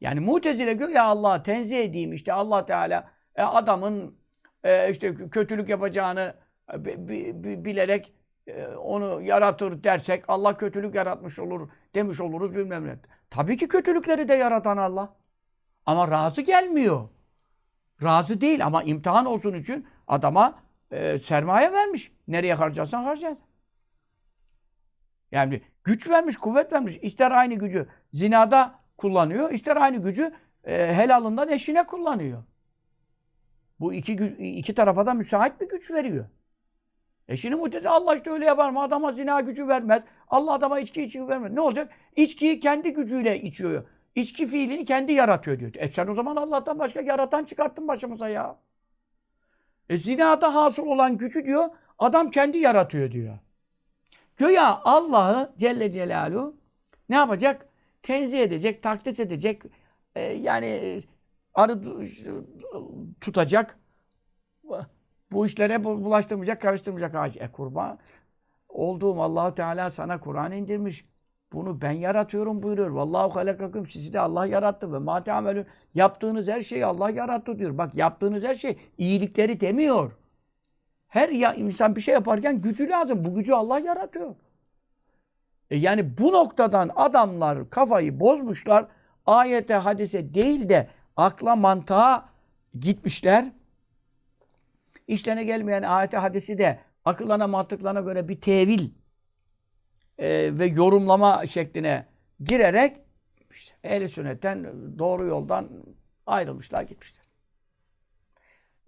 Yani mutezile diyor ya Allah'ı tenzih edeyim işte Allah Teala e, adamın e, işte kötülük yapacağını e, bi- bi- bi- bilerek e, onu yaratır dersek Allah kötülük yaratmış olur demiş oluruz bilmem ne. Tabii ki kötülükleri de yaratan Allah. Ama razı gelmiyor. Razı değil ama imtihan olsun için adama e, sermaye vermiş. Nereye harcarsan harcar. Yani güç vermiş, kuvvet vermiş. İster aynı gücü zinada kullanıyor, ister aynı gücü e, helalından eşine kullanıyor. Bu iki, iki tarafa da müsait bir güç veriyor. Eşini muhtedi Allah işte öyle yapar mı? Adama zina gücü vermez. Allah adama içki içiyor vermez. Ne olacak? İçkiyi kendi gücüyle içiyor. İçki fiilini kendi yaratıyor diyor. E sen o zaman Allah'tan başka yaratan çıkarttın başımıza ya. E zinada hasıl olan gücü diyor, adam kendi yaratıyor diyor. Güya Allah'ı Celle Celaluhu ne yapacak? Tenzih edecek, takdis edecek. e, yani e, arı tutacak. Bu işlere bu- bulaştırmayacak, karıştırmayacak ağaç. E kurban olduğum Allahu Teala sana Kur'an indirmiş. Bunu ben yaratıyorum buyuruyor. Vallahu halakakum sizi de Allah yarattı ve ma teamelun. Yaptığınız her şeyi Allah yarattı diyor. Bak yaptığınız her şey iyilikleri demiyor. Her ya, insan bir şey yaparken gücü lazım. Bu gücü Allah yaratıyor. E yani bu noktadan adamlar kafayı bozmuşlar. Ayete, hadise değil de akla, mantığa gitmişler. İşlerine gelmeyen ayete, hadisi de akıllarına, mantıklarına göre bir tevil e, ve yorumlama şekline girerek işte, ehl sünnetten doğru yoldan ayrılmışlar, gitmişler.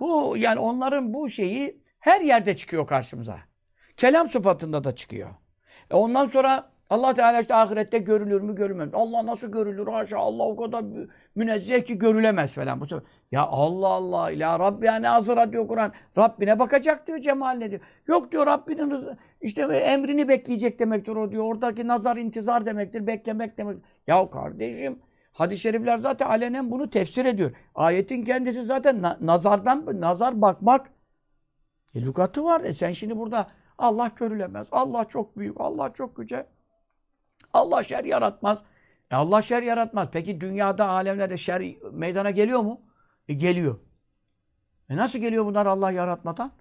Bu yani onların bu şeyi her yerde çıkıyor karşımıza. Kelam sıfatında da çıkıyor. E ondan sonra Allah Teala işte ahirette görülür mü görülmez? Allah nasıl görülür? Haşa Allah o kadar mü- münezzeh ki görülemez falan. Bu sefer ya Allah Allah ila Rabbi yani azıra diyor Kur'an. Rabbine bakacak diyor cemaline diyor. Yok diyor Rabbinin rızı- işte emrini bekleyecek demektir o diyor. Oradaki nazar intizar demektir. Beklemek demek. Ya kardeşim hadis-i şerifler zaten alenen bunu tefsir ediyor. Ayetin kendisi zaten na- nazardan nazar bakmak e, lügatı var. E sen şimdi burada Allah görülemez. Allah çok büyük. Allah çok yüce. Allah şer yaratmaz. E Allah şer yaratmaz. Peki dünyada, alemlerde şer meydana geliyor mu? E geliyor. E nasıl geliyor bunlar Allah yaratmadan?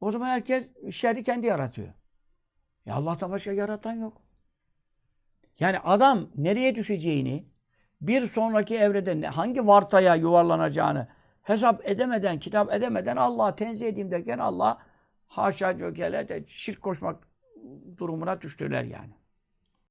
O zaman herkes şerri kendi yaratıyor. E Allah'tan başka yaratan yok. Yani adam nereye düşeceğini, bir sonraki evrede hangi vartaya yuvarlanacağını hesap edemeden, kitap edemeden Allah'a tenzih edeyim derken Allah haşa cökele de şirk koşmak durumuna düştüler yani.